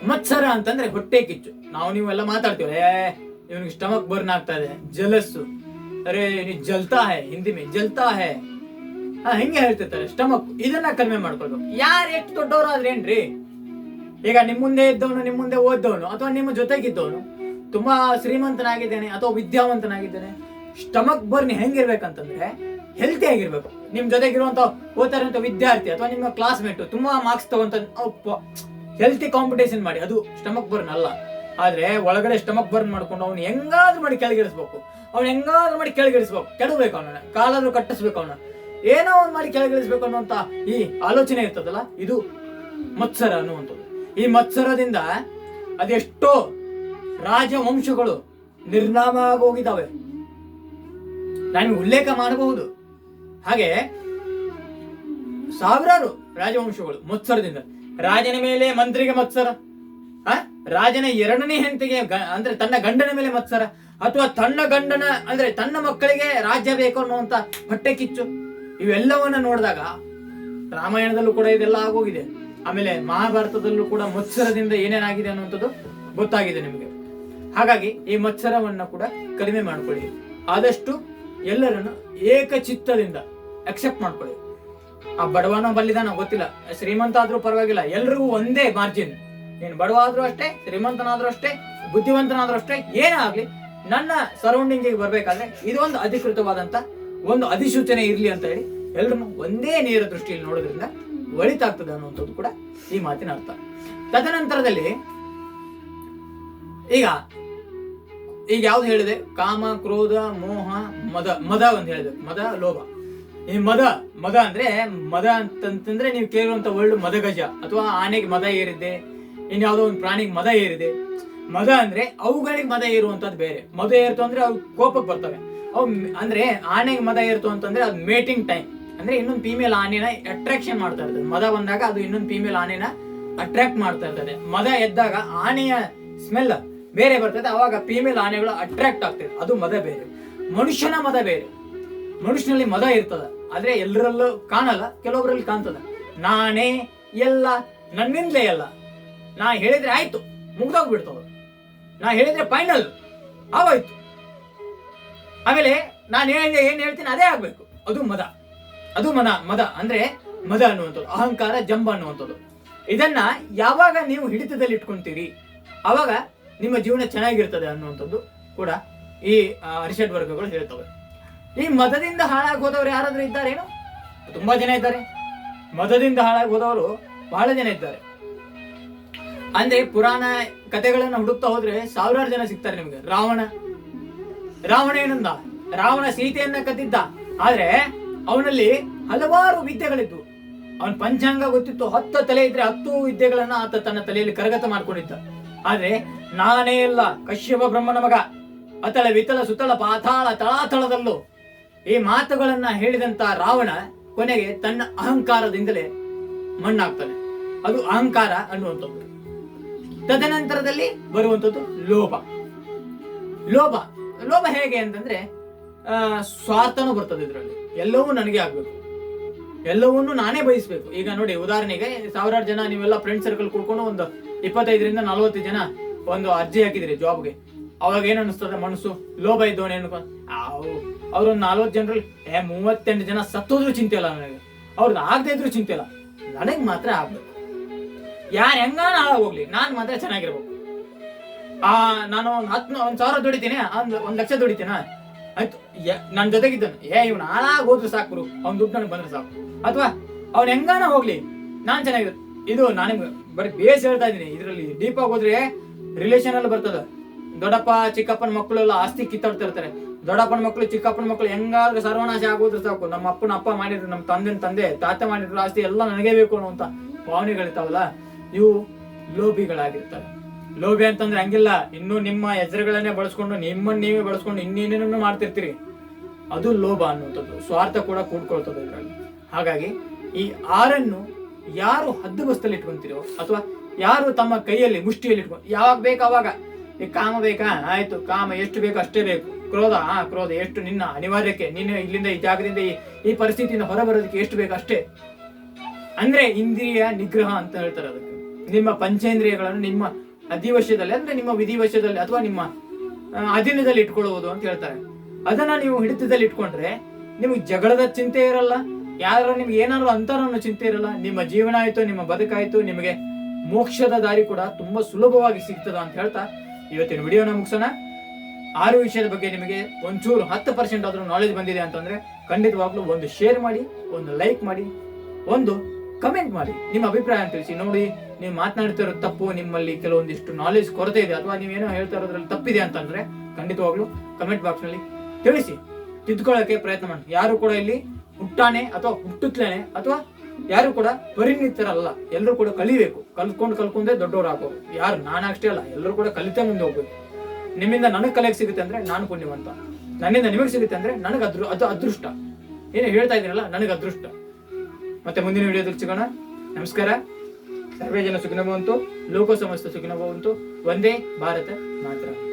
ಮತ್ಸರ ಅಂತಂದ್ರೆ ಹೊಟ್ಟೆ ಕಿಚ್ಚು. ನಾವು ನೀವೆಲ್ಲ ಮಾತಾಡ್ತೀವಿ ಏ, ಇವನಿಗೆ ಸ್ಟಮಕ್ ಬರ್ನ್ ಆಗ್ತಾ ಇದೆ, ಜಲಸ್ಸು. ಅರೆ ನೀ ಜಲ್ತಾ ಹೇ ಹಿಂದಿ ಮೇ ಜಲ್ತಾ ಹೇ ಹಾ. ಹಿಂಗೆ ಹೇಳ್ತಿರ್ತಾರೆ. ಸ್ಟಮಕ್ ಇದನ್ನ ಕಡಿಮೆ ಮಾಡ್ಕೊಳ್ಬೇಕು. ಯಾರು ಎಷ್ಟು ದೊಡ್ಡವರಾದ್ರೆ ಏನ್ರಿ? ಈಗ ನಿಮ್ಮ ಮುಂದೆ ಇದ್ದವನು ನಿಮ್ಮ ಮುಂದೆ ಓದ್ದವನು, ಅಥವಾ ನಿಮ್ಮ ಜೊತೆಗಿದ್ದವನು, ತುಂಬಾ ಶ್ರೀಮಂತನಾಗಿದ್ದೇನೆ ಅಥವಾ ವಿದ್ಯಾವಂತನಾಗಿದ್ದೇನೆ ಸ್ಟಮಕ್ ಬರ್ನ್ ಹೆಂಗಿರ್ಬೇಕಂತಂದ್ರೆ ಹೆಲ್ತಿ ಆಗಿರ್ಬೇಕು. ನಿಮ್ ಜೊತೆಗಿರುವಂತ ಓದ್ತಾರಂತ ವಿದ್ಯಾರ್ಥಿ ಅಥವಾ ನಿಮ್ಮ ಕ್ಲಾಸ್ಮೇಟ್ ತುಂಬಾ ಮಾರ್ಕ್ಸ್ ತಗೊಂತ ಹೆಲ್ತಿ ಕಾಂಪಿಟೇಷನ್ ಮಾಡಿ. ಅದು ಸ್ಟಮಕ್ ಬರ್ನ್ ಅಲ್ಲ. ಆದ್ರೆ ಒಳಗಡೆ ಸ್ಟಮಕ್ ಬರ್ನ್ ಮಾಡ್ಕೊಂಡು ಅವ್ನು ಹೆಂಗಾದ್ರೂ ಮಾಡಿ ಕೆಳಗಿಳಿಸ್ಬೇಕು. ಅವ್ನು ಹೆಂಗಾದ್ರೂ ಮಾಡಿ ಕೆಳಗಿಳಿಸ್ಬೇಕು. ಕೆಡಬೇಕು ಅವನ ಕಾಲಾದ್ರೂ ಕಟ್ಟಿಸ್ಬೇಕು ಅವನ. ಏನೋ ಒಂದು ಮಾಡಿ ಕೆಳಗಿಳಿಸ್ಬೇಕು ಅನ್ನುವಂತ ಈ ಆಲೋಚನೆ ಇರ್ತದಲ್ಲ, ಇದು ಮತ್ಸರ ಅನ್ನುವಂಥದ್ದು. ಈ ಮತ್ಸರದಿಂದ ಅದೆಷ್ಟೋ ರಾಜವಂಶಗಳು ನಿರ್ನಾಮ ಆಗೋಗಿದ್ದಾವೆ. ನಾನು ಉಲ್ಲೇಖ ಮಾಡಬಹುದು. ಹಾಗೆ ಸಾವಿರಾರು ರಾಜವಂಶಗಳು ಮತ್ಸರದಿಂದ. ರಾಜನ ಮೇಲೆ ಮಂತ್ರಿಗೆ ಮತ್ಸರ, ಆ? ರಾಜನ ಎರಡನೇ ಹೆಂಡತಿಗೆ ಅಂದ್ರೆ ತನ್ನ ಗಂಡನ ಮೇಲೆ ಮತ್ಸರ, ಅಥವಾ ತನ್ನ ಗಂಡನ, ಅಂದ್ರೆ ತನ್ನ ಮಕ್ಕಳಿಗೆ ರಾಜ್ಯ ಬೇಕು ಅನ್ನುವಂತ ಹೊಟ್ಟೆ ಕಿಚ್ಚು. ಇವೆಲ್ಲವನ್ನ ನೋಡಿದಾಗ ರಾಮಾಯಣದಲ್ಲೂ ಕೂಡ ಇದೆಲ್ಲ ಆಗೋಗಿದೆ. ಆಮೇಲೆ ಮಹಾಭಾರತದಲ್ಲೂ ಕೂಡ ಮತ್ಸರದಿಂದ ಏನೇನಾಗಿದೆ ಅನ್ನುವಂಥದ್ದು ಗೊತ್ತಾಗಿದೆ ನಿಮಗೆ. ಹಾಗಾಗಿ ಈ ಮತ್ಸರವನ್ನ ಕೂಡ ಕಡಿಮೆ ಮಾಡ್ಕೊಳ್ಳಿ. ಆದಷ್ಟು ಎಲ್ಲರನ್ನು ಏಕಚಿತ್ತದಿಂದ ಅಕ್ಸೆಪ್ಟ್ ಮಾಡ್ಕೊಳ್ಳಿ. ಆ ಬಡವನ ಬಲ್ಲಿದಾನೋ ಗೊತ್ತಿಲ್ಲ. ಶ್ರೀಮಂತ ಆದ್ರೂ ಪರವಾಗಿಲ್ಲ. ಎಲ್ರಿಗೂ ಒಂದೇ ಮಾರ್ಜಿನ್ ನೀನು ಬಡವ ಆದ್ರೂ ಅಷ್ಟೇ, ಶ್ರೀಮಂತನಾದ್ರೂ ಅಷ್ಟೇ, ಬುದ್ಧಿವಂತನಾದ್ರೂ ಅಷ್ಟೇ, ಏನೇ ಆಗ್ಲಿ, ನನ್ನ ಸರೌಂಡಿಂಗಿಗೆ ಬರಬೇಕಾದ್ರೆ ಇದೊಂದು ಅಧಿಕೃತವಾದಂತ ಒಂದು ಅಧಿಸೂಚನೆ ಇರಲಿ ಅಂತ ಹೇಳಿ ಎಲ್ಲರನ್ನು ಒಂದೇ ನೇರ ದೃಷ್ಟಿಯಲ್ಲಿ ನೋಡೋದ್ರಿಂದ ಒಳಿತಾಗ್ತದೆ ಅನ್ನುವಂಥದ್ದು ಕೂಡ ಈ ಮಾತಿನ ಅರ್ಥ. ತದನಂತರದಲ್ಲಿ ಈಗ ಈಗ ಯಾವ್ದು ಹೇಳಿದೆ? ಕಾಮ, ಕ್ರೋಧ, ಮೋಹ, ಮದ ಮದ ಒಂದು ಹೇಳಿದೆ. ಮದ, ಲೋಭ. ಈ ಮದ ಮದ ಅಂದ್ರೆ ಮದ ಅಂತಂತಂದ್ರೆ ನೀವು ಕೇಳುವಂತ ವರ್ಡ್ ಮದಗಜ ಅಥವಾ ಆನೆಗೆ ಮದ ಏರಿದೆ ಇನ್ಯಾವುದೋ ಒಂದು ಪ್ರಾಣಿಗೆ ಮದ ಏರಿದೆ. ಮದ ಅಂದ್ರೆ ಅವುಗಳಿಗೆ ಮದ ಏರುವಂತದ್ದು ಬೇರೆ. ಮದ ಏರ್ತು ಅಂದ್ರೆ ಅವು ಕೋಪಕ್ಕೆ ಬರ್ತವೆ. ಅಂದ್ರೆ ಆನೆಗೆ ಮದ ಇರ್ತು ಅಂತಂದ್ರೆ ಅದು ಮೇಟಿಂಗ್ ಟೈಮ್ ಅಂದ್ರೆ ಇನ್ನೊಂದು ಫೀಮೇಲ್ ಆನೆನ ಅಟ್ರಾಕ್ಷನ್ ಮಾಡ್ತಾ ಇರ್ತದೆ. ಮದ ಬಂದಾಗ ಅದು ಇನ್ನೊಂದು ಫೀಮೇಲ್ ಆನೆನ ಅಟ್ರಾಕ್ಟ್ ಮಾಡ್ತಾ ಇರ್ತದೆ. ಮದ ಎದ್ದಾಗ ಆನೆಯ ಸ್ಮೆಲ್ ಬೇರೆ ಬರ್ತದೆ. ಅವಾಗ ಫೀಮೇಲ್ ಆನೆಗಳು ಅಟ್ರಾಕ್ಟ್ ಆಗ್ತದೆ. ಅದು ಮದ ಬೇರೆ. ಮನುಷ್ಯನ ಮದ ಬೇರೆ. ಮನುಷ್ಯನಲ್ಲಿ ಮದ ಇರ್ತದ. ಆದ್ರೆ ಎಲ್ಲರಲ್ಲೂ ಕಾಣಲ್ಲ. ಕೆಲವೊಬ್ಬರಲ್ಲಿ ಕಾಣ್ತದ. ನಾನೇ ಎಲ್ಲ, ನನ್ನಿಂದಲೇ ಎಲ್ಲ. ನಾ ಹೇಳಿದ್ರೆ ಆಯ್ತು. ಮುಗ್ದೋಗ್ಬಿಡ್ತವ ನಾ ಹೇಳಿದ್ರೆ ಫೈನಲ್ ಆಗೋಯ್ತು. ಆಮೇಲೆ ನಾನು ಹೇಳಿದೆ, ಏನು ಹೇಳ್ತೀನಿ ಅದೇ ಆಗಬೇಕು. ಅದು ಮದ. ಅದು ಮನ, ಮದ ಅಂದ್ರೆ ಮದ ಅನ್ನುವಂಥದ್ದು, ಅಹಂಕಾರ, ಜಂಬ ಅನ್ನುವಂಥದ್ದು. ಇದನ್ನ ಯಾವಾಗ ನೀವು ಹಿಡಿತದಲ್ಲಿ ಇಟ್ಕೊಂತೀರಿ, ಅವಾಗ ನಿಮ್ಮ ಜೀವನ ಚೆನ್ನಾಗಿರ್ತದೆ ಅನ್ನುವಂಥದ್ದು ಕೂಡ ಈ ರಿಷಡ್ ವರ್ಗಗಳು ಹೇಳ್ತವೆ. ಈ ಮದದಿಂದ ಹಾಳಾಗಿ ಹೋದವರು ಯಾರಾದ್ರೂ ಇದ್ದಾರೇನು ತುಂಬಾ ಜನ ಇದ್ದಾರೆ. ಮದದಿಂದ ಹಾಳಾಗಿ ಹೋದವರು ಬಹಳ ಜನ ಇದ್ದಾರೆ. ಅಂದ್ರೆ ಪುರಾಣ ಕಥೆಗಳನ್ನು ಹುಡುಕ್ತಾ ಹೋದ್ರೆ ಸಾವಿರಾರು ಜನ ಸಿಗ್ತಾರೆ ನಿಮ್ಗೆ. ರಾವಣ ರಾವಣ ಏನಂದ? ರಾವಣ ಸೀತೆಯನ್ನ ಕದ್ದಿದ್ದ. ಆದ್ರೆ ಅವನಲ್ಲಿ ಹಲವಾರು ವಿದ್ಯೆಗಳಿದ್ವು. ಅವನ ಪಂಚಾಂಗ ಗೊತ್ತಿತ್ತು. ಹತ್ತು ತಲೆ ಇದ್ರೆ ಹತ್ತು ವಿದ್ಯೆಗಳನ್ನ ಆತ ತನ್ನ ತಲೆಯಲ್ಲಿ ಕರಗತ ಮಾಡ್ಕೊಂಡಿದ್ದ. ಆದ್ರೆ ನಾನೇ ಇಲ್ಲ, ಕಶ್ಯಪ ಬ್ರಹ್ಮನ ಮಗ. ಅತಳ ವಿತಳ ಸುತಳ ಪಾತಾಳ ತಳಾತಳದಲ್ಲೂ ಈ ಮಾತುಗಳನ್ನ ಹೇಳಿದಂತ ರಾವಣ ಕೊನೆಗೆ ತನ್ನ ಅಹಂಕಾರದಿಂದಲೇ ಮಣ್ಣಾಗ್ತಾನೆ. ಅದು ಅಹಂಕಾರ ಅನ್ನುವಂಥದ್ದು. ತದನಂತರದಲ್ಲಿ ಬರುವಂಥದ್ದು ಲೋಭ ಲೋಭ ಲೋಭ ಹೇಗೆ ಅಂತಂದ್ರೆ ಸ್ವಾರ್ಥನೂ ಬರ್ತದೆ ಇದರಲ್ಲಿ. ಎಲ್ಲವೂ ನನಗೆ ಆಗ್ಬೇಕು. ಎಲ್ಲವನ್ನೂ ನಾನೇ ಬಯಸ್ಬೇಕು. ಈಗ ನೋಡಿ, ಉದಾಹರಣೆಗೆ ಸಾವಿರಾರು ಜನ ನೀವೆಲ್ಲ ಫ್ರೆಂಡ್ ಸರ್ಕಲ್ ಕೂಡ್ಕೊಂಡು ಒಂದು ಇಪ್ಪತ್ತೈದರಿಂದ ನಲವತ್ತು ಜನ ಒಂದು ಅರ್ಜಿ ಹಾಕಿದ್ರಿ ಜಾಬ್ಗೆ ಅವಾಗ ಏನ್ ಅನಿಸ್ತದೆ ಮನಸ್ಸು? ಲೋಭ ಇದ್ದವನೇ ಏನು ಅವ್ರೊಂದು ನಲ್ವತ್ತು ಜನರಲ್ಲಿ, ಏ, ಮೂವತ್ತೆಂಟು ಜನ ಸತ್ತೋದ್ರು ಚಿಂತೆ ಇಲ್ಲ ನನಗೆ. ಅವ್ರದ್ದು ಆಗದೆ ಇದ್ರು ಚಿಂತೆ ಇಲ್ಲ. ನನಗೆ ಮಾತ್ರ ಆಗ್ಬೇಕು. ಯಾರು ಹೆಂಗಾನ ಹಾಳಾಗೋಗ್ಲಿ ನಾನ್ ಮಾತ್ರ ಚೆನ್ನಾಗಿರ್ಬೇಕು. ಆ, ನಾನು ಒಂದ್ ಹತ್ತು ಒಂದ್ ಸಾವಿರ ದುಡಿತೀನಿ, ಒಂದ್ ಒಂದ್ ಲಕ್ಷ ದುಡಿತೀನ? ಆಯ್ತು. ಯ- ನನ್ ಜೊತೆಗಿದ್ದಾನೆ. ಏ, ಇವ್ನು ಹಾಳಾಗ್ ಹೋದ್ರು ಸಾಕು ಅವ್ನ ದುಡ್ಡು ನನಗೆ ಬಂದ್ರೆ ಸಾಕು. ಅಥವಾ ಅವ್ನ್ ಹೆಂಗಾನ ಹೋಗ್ಲಿ? ನಾನ್ ಚೆನ್ನಾಗಿರ್ ಇದು ನನಗೆ ಬರೀ ಬೇಸ್ ಹೇಳ್ತಾ ಇದೀನಿ ಇದ್ರಲ್ಲಿ ಡೀಪ್ ಆಗಿ ಹೋದ್ರೆ ರಿಲೇಷನ್ ಅಲ್ಲಿ ಬರ್ತದ. ದೊಡ್ಡಪ್ಪ, ಚಿಕ್ಕಪ್ಪನ ಮಕ್ಕಳು ಎಲ್ಲ ಆಸ್ತಿ ಕಿತ್ತಾಡ್ತಾ ಇರ್ತಾರೆ. ದೊಡ್ಡಪ್ಪನ ಮಕ್ಕಳು ಚಿಕ್ಕಪ್ಪನ ಮಕ್ಕಳು ಹೆಂಗಾದ್ರೂ ಸರ್ವನಾಶ ಆಗೋದ್ರೆ ಸಾಕು. ನಮ್ಮ ಅಪ್ಪನ ಅಪ್ಪ ಮಾಡಿದ್ರು, ನಮ್ಮ ತಂದೆನ ತಂದೆ, ತಾತ ಮಾಡಿದ್ರು ಆಸ್ತಿ ಎಲ್ಲ ನನಗೇ ಬೇಕು ಅನ್ನುವಂತ ಭಾವನೆಗಳಿರ್ತಾವಲ್ಲ, ಇವು ಲೋಭಿಗಳಾಗಿರ್ತಾರೆ ಲೋಭಿ ಅಂತಂದ್ರೆ ಹಂಗಿಲ್ಲ. ಇನ್ನು ನಿಮ್ಮ ಹೆಸರುಗಳನ್ನೇ ಬಳಸ್ಕೊಂಡು ನಿಮ್ಮನ್ನ ನೀವೇ ಬಳಸ್ಕೊಂಡು ಇನ್ನೇನೇನನ್ನು ಮಾಡ್ತಿರ್ತೀರಿ? ಅದು ಲೋಭ ಅನ್ನುವಂಥದ್ದು. ಸ್ವಾರ್ಥ ಕೂಡ ಕೂಡ್ಕೊಳ್ತದೆ ಇದರಲ್ಲಿ. ಹಾಗಾಗಿ ಈ ಆರನ್ನು ಯಾರು ಹದ್ದುಬಸ್ತಲ್ಲಿ ಇಟ್ಕೊಂತೀರೋ ಅಥವಾ ಯಾರು ತಮ್ಮ ಕೈಯಲ್ಲಿ ಮುಷ್ಟಿಯಲ್ಲಿ ಇಟ್ಕೊಂಡು ಯಾವಾಗ ಬೇಕು ಅವಾಗ. ಈ ಕಾಮ ಬೇಕಾ? ಆಯ್ತು, ಕಾಮ ಎಷ್ಟು ಬೇಕು ಅಷ್ಟೇ ಬೇಕು. ಕ್ರೋಧ? ಆ, ಕ್ರೋಧ. ಎಷ್ಟು ನಿನ್ನ ಅನಿವಾರ್ಯಕ್ಕೆ, ನಿನ್ನ ಇಲ್ಲಿಂದ ಈ ಜಾಗದಿಂದ ಈ ಈ ಪರಿಸ್ಥಿತಿಯಿಂದ ಹೊರಬರೋದಕ್ಕೆ ಎಷ್ಟು ಬೇಕು ಅಷ್ಟೇ. ಅಂದ್ರೆ ಇಂದ್ರಿಯ ನಿಗ್ರಹ ಅಂತ ಹೇಳ್ತಾರೆ ಅದಕ್ಕೆ. ನಿಮ್ಮ ಪಂಚೇಂದ್ರಿಯಗಳನ್ನು ನಿಮ್ಮ ಅಧಿವಶ್ಯದಲ್ಲಿ ಅಂದ್ರೆ ನಿಮ್ಮ ವಿಧಿವಶ್ಯದಲ್ಲಿ ಅಥವಾ ನಿಮ್ಮ ಅಧೀನದಲ್ಲಿ ಇಟ್ಕೊಳ್ಳುವುದು ಅಂತ ಹೇಳ್ತಾರೆ. ಅದನ್ನ ನೀವು ಹಿಡಿತದಲ್ಲಿ ಇಟ್ಕೊಂಡ್ರೆ ನಿಮಗೆ ಜಗಳದ ಚಿಂತೆ ಇರಲ್ಲ. ಯಾರು ನಿಮ್ಗೆ ಏನಾದ್ರು ಅಂತರ ಅನ್ನೋ ಚಿಂತೆ ಇರಲ್ಲ. ನಿಮ್ಮ ಜೀವನ ಆಯ್ತು, ನಿಮ್ಮ ಬದುಕಾಯ್ತು, ನಿಮಗೆ ಮೋಕ್ಷದ ದಾರಿ ಕೂಡ ತುಂಬಾ ಸುಲಭವಾಗಿ ಸಿಗ್ತದ ಅಂತ ಹೇಳ್ತಾ ಇವತ್ತಿನ ವಿಡಿಯೋನ ಮುಗಿಸೋಣ. ಆರು ವಿಷಯದ ಬಗ್ಗೆ ನಿಮಗೆ ಒಂಚೂರು ಹತ್ತು ಪರ್ಸೆಂಟ್ ಆದ್ರೂ ನಾಲೆಜ್ ಬಂದಿದೆ ಅಂತಂದ್ರೆ ಖಂಡಿತವಾಗ್ಲೂ ಒಂದು ಶೇರ್ ಮಾಡಿ, ಒಂದು ಲೈಕ್ ಮಾಡಿ, ಒಂದು ಕಮೆಂಟ್ ಮಾಡಿ. ನಿಮ್ಮ ಅಭಿಪ್ರಾಯ ಅಂತ ತಿಳಿಸಿ. ನೋಡಿ, ನೀವು ಮಾತನಾಡ್ತಿರೋ ತಪ್ಪು, ನಿಮ್ಮಲ್ಲಿ ಕೆಲವೊಂದಿಷ್ಟು ನಾಲೆಜ್ ಕೊರತೆ ಇದೆ, ಅಥವಾ ನೀವೇನೋ ಹೇಳ್ತಾ ಇರೋದ್ರಲ್ಲಿ ತಪ್ಪಿದೆ ಅಂತಂದ್ರೆ ಖಂಡಿತವಾಗ್ಲೂ ಕಮೆಂಟ್ ಬಾಕ್ಸ್ನಲ್ಲಿ ತಿಳಿಸಿ. ತಿದ್ಕೊಳ್ಳೋಕೆ ಪ್ರಯತ್ನ ಮಾಡಿ. ಯಾರು ಕೂಡ ಇಲ್ಲಿ ಹುಟ್ಟಾನೆ ಅಥವಾ ಹುಟ್ಟುತ್ತಲೇನೆ ಅಥವಾ ಯಾರು ಕೂಡ ಪರಿಣಿತರಲ್ಲ. ಎಲ್ಲರೂ ಕೂಡ ಕಲಿಬೇಕು. ಕಲ್ತ್ಕೊಂಡು ಕಲ್ಕೊಂಡೆ ದೊಡ್ಡವ್ರು ಹಾಕೋರು ಯಾರು ಅಷ್ಟೇ ಅಲ್ಲ. ಎಲ್ಲರೂ ಕೂಡ ಕಲಿತೇ ಮುಂದೆ ಹೋಗ್ಬೇಕು. ನಿಮ್ಮಿಂದ ನನಗೆ ಕಲಿಯಕ್ಕೆ ಸಿಗುತ್ತೆ ಅಂದ್ರೆ ನಾನು ಪುಣ್ಯವಂತ. ನನ್ನಿಂದ ನಿಮಗೆ ಸಿಗುತ್ತೆ ಅಂದ್ರೆ ನನಗೆ ಅದ್ರ, ಅದು ಅದೃಷ್ಟ. ಏನು ಹೇಳ್ತಾ ಇದ್ದೀನಲ್ಲ? ನನಗೆ ಅದೃಷ್ಟ. ಮತ್ತೆ ಮುಂದಿನ ವಿಡಿಯೋದಲ್ಲಿ ಸಿಗೋಣ. ನಮಸ್ಕಾರ. ಸರ್ವೇ ಜನ ಸುಖಿನ ಭವಂತು ಲೋಕ ಸಮಸ್ತ ಸುಖಿನ ಭವಂತು ಒಂದೇ ಭಾರತ ಮಾತ್ರ.